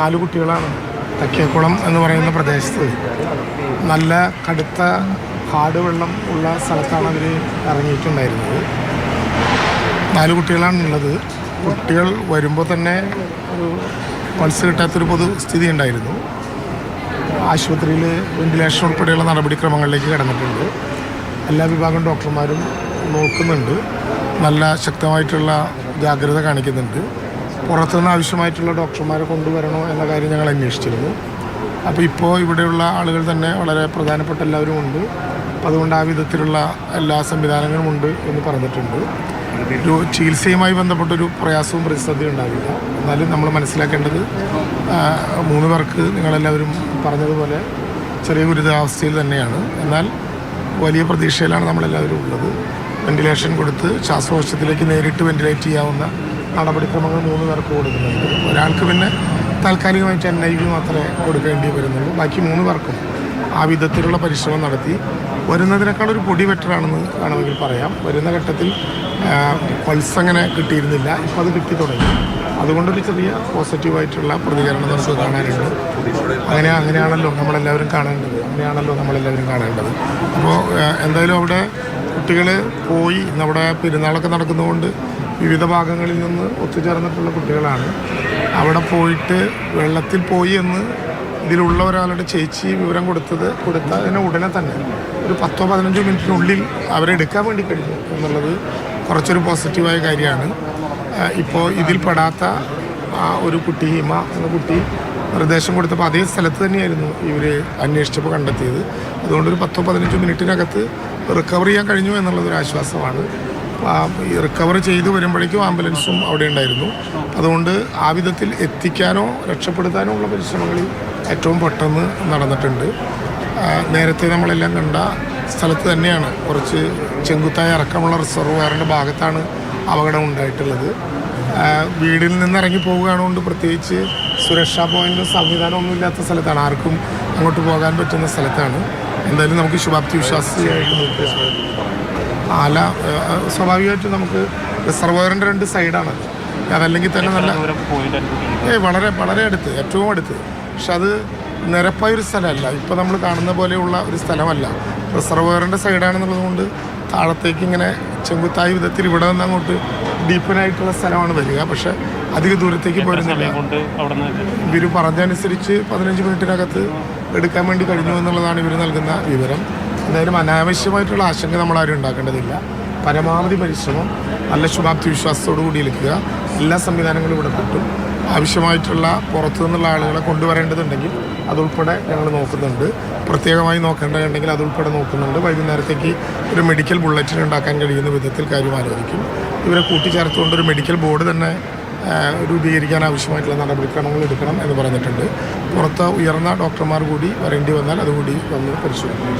നാല് കുട്ടികളാണ്. തക്കേക്കുളം എന്ന് പറയുന്ന പ്രദേശത്ത് നല്ല കടുത്ത കാട് വെള്ളം ഉള്ള സ്ഥലത്താണ് അവർ ഇറങ്ങിയിട്ടുണ്ടായിരുന്നത്. നാല് കുട്ടികളാണ് ഉള്ളത് കുട്ടികൾ വരുമ്പോൾ തന്നെ ഒരു പൾസ് കിട്ടാത്തൊരു പൊതു സ്ഥിതി ഉണ്ടായിരുന്നു ആശുപത്രിയിൽ വെന്റിലേഷൻ ഉൾപ്പെടെയുള്ള നടപടിക്രമങ്ങളിലേക്ക് കടന്നിട്ടുണ്ട്. എല്ലാ വിഭാഗം ഡോക്ടർമാരും നോക്കുന്നുണ്ട്. നല്ല ശക്തമായിട്ടുള്ള ജാഗ്രത കാണിക്കുന്നുണ്ട്. പുറത്തുനിന്ന് ആവശ്യമായിട്ടുള്ള ഡോക്ടർമാരെ കൊണ്ടുവരണോ എന്ന കാര്യം ഞങ്ങൾ അന്വേഷിച്ചിരുന്നു. അപ്പോൾ ഇപ്പോൾ ഇവിടെയുള്ള ആളുകൾ തന്നെ വളരെ പ്രധാനപ്പെട്ട എല്ലാവരും ഉണ്ട്. അപ്പോൾ അതുകൊണ്ട് ആ വിധത്തിലുള്ള എല്ലാ സംവിധാനങ്ങളും ഉണ്ട് എന്ന് പറഞ്ഞിട്ടുണ്ട്. ഒരു ചികിത്സയുമായി ബന്ധപ്പെട്ടൊരു പ്രയാസവും പ്രതിസന്ധിയും ഉണ്ടാവില്ല എന്നാലും നമ്മൾ മനസ്സിലാക്കേണ്ടത് മൂന്ന് പേർക്ക് നിങ്ങളെല്ലാവരും പറഞ്ഞതുപോലെ ചെറിയ ഗുരുതരാവസ്ഥയിൽ തന്നെയാണ്. എന്നാൽ വലിയ പ്രതീക്ഷയിലാണ് നമ്മളെല്ലാവരും ഉള്ളത്. വെന്റിലേഷൻ കൊടുത്ത് ശ്വാസകോശത്തിലേക്ക് നേരിട്ട് വെന്റിലേറ്റ് ചെയ്യാവുന്ന നടപടിക്രമങ്ങൾ മൂന്ന് പേർക്ക് കൊടുക്കുന്നുണ്ട്. ഒരാൾക്ക് പിന്നെ ഐ വി മാത്രമേ കൊടുക്കേണ്ടി വരുന്നുള്ളൂ. ബാക്കി മൂന്ന് പേർക്കും ആ വിധത്തിലുള്ള പരിശ്രമം നടത്തി. വരുന്നതിനേക്കാൾ ഒരു പൊടി ബെറ്ററാണെന്ന് വേണമെങ്കിൽ പറയാം. വരുന്ന ഘട്ടത്തിൽ പൾസ് അങ്ങനെ കിട്ടിയിരുന്നില്ല. ഇപ്പോൾ അത് കിട്ടി തുടങ്ങി. അതുകൊണ്ടൊരു ചെറിയ പോസിറ്റീവായിട്ടുള്ള പ്രതികരണം നമുക്ക് കാണാനുണ്ട്. അങ്ങനെ അങ്ങനെയാണല്ലോ നമ്മളെല്ലാവരും കാണേണ്ടത്. അങ്ങനെയാണല്ലോ നമ്മളെല്ലാവരും കാണേണ്ടത്. അപ്പോൾ എന്തായാലും അവിടെ കുട്ടികൾ പോയി. നമ്മുടെ പെരുന്നാളൊക്കെ നടക്കുന്നതുകൊണ്ട് വിവിധ ഭാഗങ്ങളിൽ നിന്ന് ഒത്തുചേർന്നിട്ടുള്ള കുട്ടികളാണ്. അവിടെ പോയിട്ട് വെള്ളത്തിൽ പോയി എന്ന് ഇതിലുള്ള ഒരാളുടെ ചേച്ചി വിവരം കൊടുത്തത് കൊടുത്തതിന് ഉടനെ തന്നെ ഒരു പത്തോ പതിനഞ്ചോ മിനിറ്റിനുള്ളിൽ അവരെ എടുക്കാൻ വേണ്ടി കഴിഞ്ഞു എന്നുള്ളത് കുറച്ചൊരു പോസിറ്റീവായ കാര്യമാണ്. ഇപ്പോൾ ഇതിൽ പെടാത്ത ആ ഒരു കുട്ടി ഹിമ എന്ന കുട്ടി നിർദ്ദേശം കൊടുത്തപ്പോൾ അതേ സ്ഥലത്ത് തന്നെയായിരുന്നു ഇവർ അന്വേഷിച്ചപ്പോൾ കണ്ടെത്തിയത്. അതുകൊണ്ട് ഒരു പത്തോ പതിനഞ്ചോ മിനിറ്റിനകത്ത് റിക്കവർ ചെയ്യാൻ കഴിഞ്ഞു എന്നുള്ളതൊരു ആശ്വാസമാണ്. റിക്കവർ ചെയ്ത് വരുമ്പോഴേക്കും ആംബുലൻസും അവിടെ ഉണ്ടായിരുന്നു. അതുകൊണ്ട് ആ വിധത്തിൽ എത്തിക്കാനോ രക്ഷപ്പെടുത്താനോ ഉള്ള പരിശ്രമങ്ങൾ ഏറ്റവും പെട്ടെന്ന് നടന്നിട്ടുണ്ട്. നേരത്തെ നമ്മളെല്ലാം കണ്ട സ്ഥലത്ത് തന്നെയാണ് കുറച്ച് ചെങ്കുത്തായ ഇറക്കമുള്ള റിസർവയറിന്റെ ഭാഗത്താണ് അപകടം ഉണ്ടായിട്ടുള്ളത്. വീടിൽ നിന്ന് ഇറങ്ങി പോവുകയാണുകൊണ്ട് പ്രത്യേകിച്ച് സുരക്ഷാ പോയിന്റ് സംവിധാനമൊന്നും ഇല്ലാത്ത സ്ഥലത്താണ്. ആർക്കും അങ്ങോട്ട് പോകാൻ പറ്റുന്ന സ്ഥലത്താണ്. എന്തായാലും നമുക്ക് ശുഭാപ്തി വിശ്വാസിയായിട്ട് നോക്കുക ആല സ്വാഭാവികമായിട്ടും നമുക്ക് റിസർവോയറിന്റെ രണ്ട് സൈഡാണ്. അതല്ലെങ്കിൽ തന്നെ നല്ല ഏ വളരെ വളരെ അടുത്ത് ഏറ്റവും അടുത്ത്. പക്ഷെ അത് നിരപ്പായ ഒരു സ്ഥലമല്ല. ഇപ്പോൾ നമ്മൾ കാണുന്ന പോലെയുള്ള ഒരു സ്ഥലമല്ല. റിസർവോയറിന്റെ സൈഡാണെന്നുള്ളത് കൊണ്ട് താഴത്തേക്ക് ഇങ്ങനെ ചെങ്കുത്തായ വിധത്തിൽ ഇവിടെ നിന്ന് അങ്ങോട്ട് ഡീപ്പനായിട്ടുള്ള സ്ഥലമാണ് വരിക. പക്ഷെ അധിക ദൂരത്തേക്ക് പോരുന്നില്ല. നിന്ന് ഇവർ പറഞ്ഞതനുസരിച്ച് പതിനഞ്ച് മിനിറ്റിനകത്ത് എടുക്കാൻ വേണ്ടി കഴിഞ്ഞു എന്നുള്ളതാണ് ഇവർ നൽകുന്ന വിവരം. എന്തായാലും അനാവശ്യമായിട്ടുള്ള ആശങ്ക നമ്മൾ ആരും ഉണ്ടാക്കേണ്ടതില്ല. പരമാവധി പരിശ്രമം നല്ല ശുഭാപ്തി വിശ്വാസത്തോടു കൂടി എടുക്കുക എല്ലാ സംവിധാനങ്ങളും ഇവിടെ കിട്ടും. ആവശ്യമായിട്ടുള്ള പുറത്തു നിന്നുള്ള ആളുകളെ കൊണ്ടുവരേണ്ടതുണ്ടെങ്കിൽ അതുൾപ്പെടെ ഞങ്ങൾ നോക്കുന്നുണ്ട്. പ്രത്യേകമായി നോക്കേണ്ടതുണ്ടെങ്കിൽ അതുൾപ്പെടെ നോക്കുന്നുണ്ട്. വൈകുന്നേരത്തേക്ക് ഒരു മെഡിക്കൽ ബുള്ളറ്റിൻ ഉണ്ടാക്കാൻ കഴിയുന്ന വിധത്തിൽ കാര്യം ആലോചിക്കും. ഇവരെ കൂട്ടിച്ചേർത്തുകൊണ്ട് ഒരു മെഡിക്കൽ ബോർഡ് തന്നെ രൂപീകരിക്കാൻ ആവശ്യമായിട്ടുള്ള നടപടിക്രമങ്ങൾ എടുക്കണം എന്ന് പറഞ്ഞിട്ടുണ്ട്. പുറത്ത് ഉയർന്ന ഡോക്ടർമാർ കൂടി വരേണ്ടി വന്നാൽ അതുകൂടി വന്ന് പരിശോധിക്കും.